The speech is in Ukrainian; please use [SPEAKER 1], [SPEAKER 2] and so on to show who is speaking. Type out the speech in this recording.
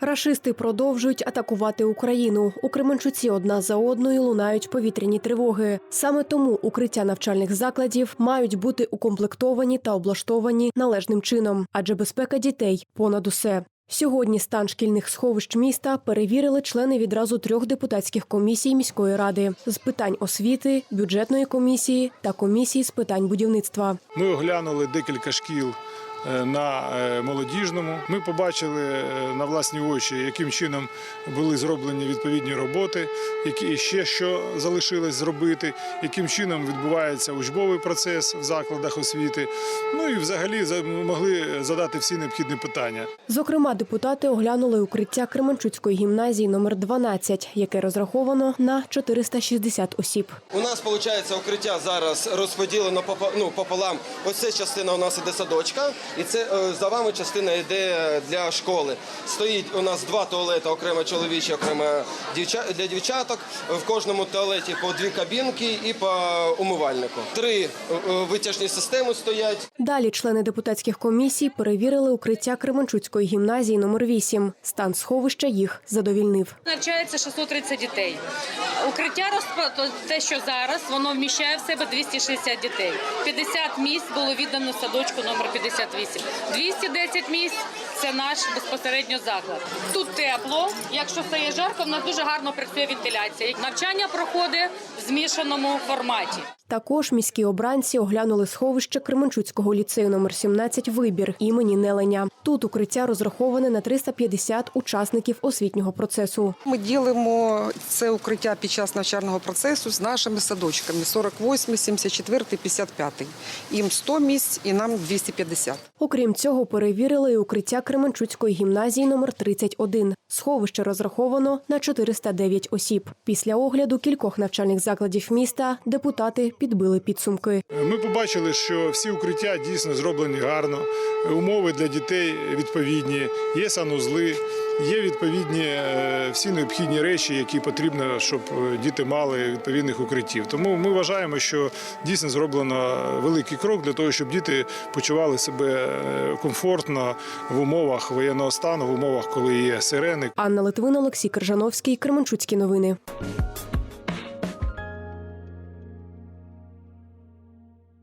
[SPEAKER 1] Рашисти продовжують атакувати Україну. У Кременчуці одна за одною лунають повітряні тривоги. Саме тому укриття навчальних закладів мають бути укомплектовані та облаштовані належним чином, адже безпека дітей понад усе. Сьогодні стан шкільних сховищ міста перевірили члени відразу трьох депутатських комісій міської ради з питань освіти, бюджетної комісії та комісії з питань будівництва.
[SPEAKER 2] Ми оглянули декілька шкіл на е, молодіжному. Ми побачили е, на власні очі, яким чином були зроблені відповідні роботи, які ще що залишилось зробити, яким чином відбувається учбовий процес в закладах освіти. Ну і взагалі за- могли задати всі необхідні питання.
[SPEAKER 1] Зокрема, депутати оглянули укриття Кременчуцької гімназії номер 12, яке розраховано на 460 осіб.
[SPEAKER 3] У нас виходить укриття зараз розподілено ну, пополам. Ось ця частина у нас іде садочка, і це е, за вами частина йде для школи. Стоїть у нас два туалети, окремо чоловічі, окремо для дівчаток. В кожному туалеті по дві кабінки і по умивальнику. Три е, е, витяжні системи стоять.
[SPEAKER 1] Далі члени депутатських комісій перевірили укриття Кременчуцької гімназії номер 8. Стан сховища їх задовільнив.
[SPEAKER 4] Навчається 630 дітей. Укриття те, що зараз, воно вміщає в себе 260 дітей. 50 місць було віддано садочку номер 58. 210 місць це наш безпосередньо заклад. Тут тепло. Якщо стає жарко, в нас дуже гарно працює вентиляція. Навчання проходить в змішаному форматі.
[SPEAKER 1] Також міські обранці оглянули сховище Кременчуцького ліцею номер 17 «Вибір» імені Неленя. Тут укриття розраховане на 350 учасників освітнього процесу.
[SPEAKER 5] Ми ділимо це укриття під час навчального процесу з нашими садочками 48, 74, 55. Їм 100 місць і нам 250.
[SPEAKER 1] Окрім цього, перевірили і укриття Кременчуцької гімназії номер 31. Сховище розраховано на 409 осіб. Після огляду кількох навчальних закладів міста депутати підбили підсумки.
[SPEAKER 2] Ми побачили, що всі укриття дійсно зроблені гарно, умови для дітей відповідні, є санузли, є відповідні е, всі необхідні речі, які потрібно, щоб е, діти мали відповідних укриттів. Тому ми вважаємо, що дійсно зроблено великий крок для того, щоб діти почували себе е, комфортно в умовах воєнного стану, в умовах, коли є сирени.
[SPEAKER 1] Анна Литвин, Олексій Крижановський, Кременчуцькі новини.